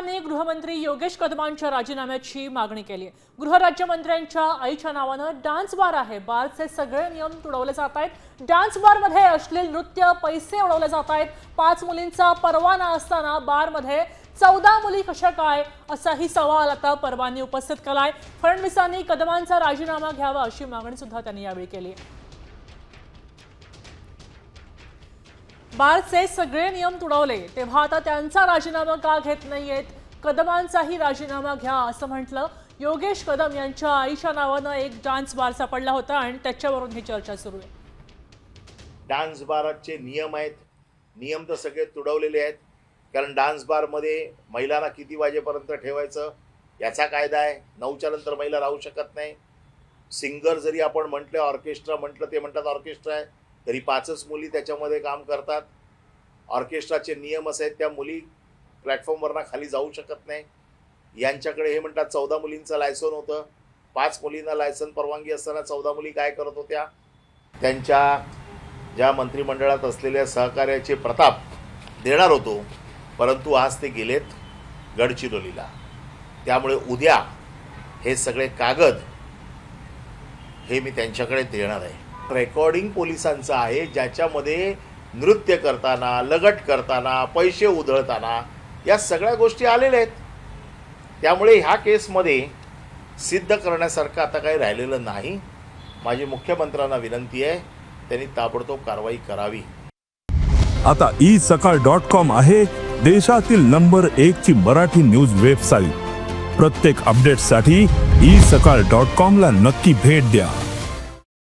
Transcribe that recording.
भाजपाने गृहमंत्री योगेश कदमांच्या राजीनाम्याची मागणी केली आहे. गृहराज्यमंत्र्यांच्या आईच्या नावानं डान्स बार आहे. बारचे सगळे नियम तुडवले जात आहेत. डान्स बारमध्ये अश्लील नृत्य पैसे उडवले जात आहेत. पाच मुलींचा परवाना असताना बारमध्ये चौदा मुली कशा काय असाही सवाल आता परवानी उपस्थित केलाय. फडणवीसांनी कदमांचा राजीनामा घ्यावा अशी मागणी सुद्धा त्यांनी यावेळी केली बारचे सगळे नियम तुडवले तेव्हा आता त्यांचा राजीनामा का घेत नाहीयेत? कदमांचाही राजीनामा घ्या असं म्हटलं योगेश कदम यांच्या आईच्या नावानं एक डान्स बार सापडला होता आणि त्याच्यावरून ही चर्चा सुरू आहे. डान्स बारचे नियम आहेत. नियम तर सगळे तुडवलेले आहेत. कारण डान्स बारमध्ये महिलांना किती वाजेपर्यंत ठेवायचं याचा कायदा आहे. नऊच्या नंतर महिला राहू शकत नाही. सिंगर जरी आपण म्हटलं ऑर्केस्ट्रा म्हटलं ते म्हणतात ऑर्केस्ट्रा आहे. तरी पाचच मुली त्याच्यामध्ये काम करतात. ऑर्केस्ट्राचे नियम असे आहेत त्या मुली प्लॅटफॉर्मवरनं खाली जाऊ शकत नाही. यांच्याकडे हे म्हणतात चौदा मुलींचं लायसन होतं. पाच मुलींना लायसन परवानगी असताना चौदा मुली काय करत होत्या? त्यांच्या ज्या मंत्रिमंडळात असलेल्या सहकार्याचे प्रताप देणार होतो परंतु आज ते गेलेत गडचिरोलीला. त्यामुळे उद्या हे सगळे कागद हे मी त्यांच्याकडे देणार आहे. रेकॉर्डिंग पोलिसांचं आहे ज्याच्यामध्ये नृत्य करताना लगट करताना पैसे उधळताना या सगळ्या गोष्टी आलेल्या आहेत. त्यामुळे ह्या केसमध्ये सिद्ध करण्यासारखं आता काही राहिलेलं नाही. माझी मुख्यमंत्र्यांना विनंती आहे त्यांनी ताबडतोब कारवाई करावी. आता ई सकाळ डॉट कॉम आहे देशातील नंबर एक ची मराठी न्यूज वेबसाईट. प्रत्येक अपडेटसाठी ई सकाळ डॉट कॉम ला नक्की भेट द्या.